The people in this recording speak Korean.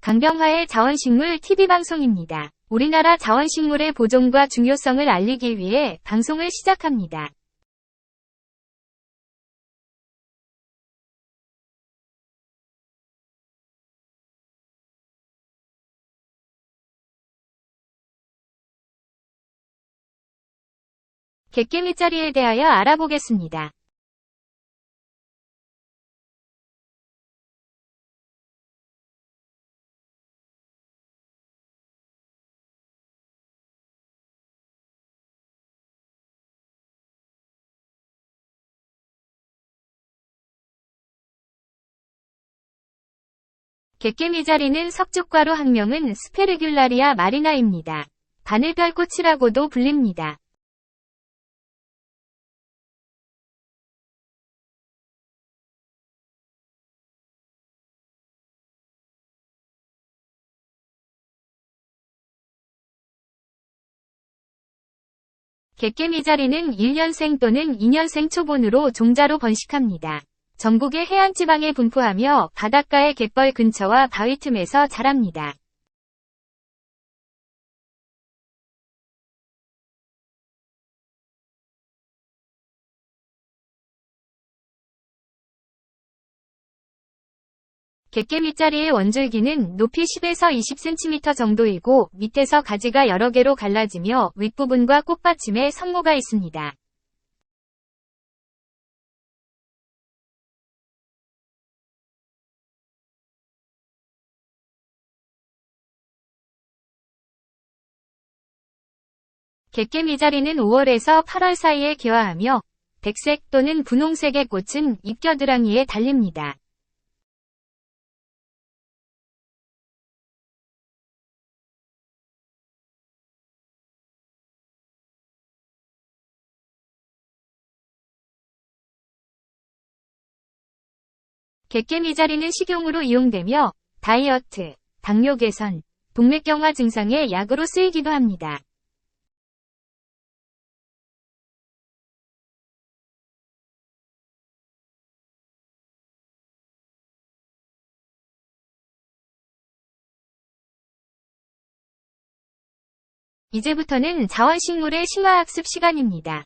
강병화의 자원식물 TV방송입니다. 우리나라 자원식물의 보존과 중요성을 알리기 위해 방송을 시작합니다. 객개미자리에 대하여 알아보겠습니다. 객개미자리는 석죽과로 학명은 스페르귤라리아 마리나입니다. 바늘별꽃이라고도 불립니다. 객개미자리는 1년생 또는 2년생 초본으로 종자로 번식합니다. 전국의 해안지방에 분포하며 바닷가의 갯벌 근처와 바위 틈에서 자랍니다. 객개밑자리의 원줄기는 높이 10에서 20cm 정도이고 밑에서 가지가 여러 개로 갈라지며 윗부분과 꽃받침에 성모가 있습니다. 객개미 자리는 5월에서 8월 사이에 개화하며 백색 또는 분홍색의 꽃은 잎겨드랑이에 달립니다. 객개미 자리는 식용으로 이용되며 다이어트, 당뇨 개선, 동맥경화 증상의 약으로 쓰이기도 합니다. 이제부터는 자원식물의 심화학습 시간입니다.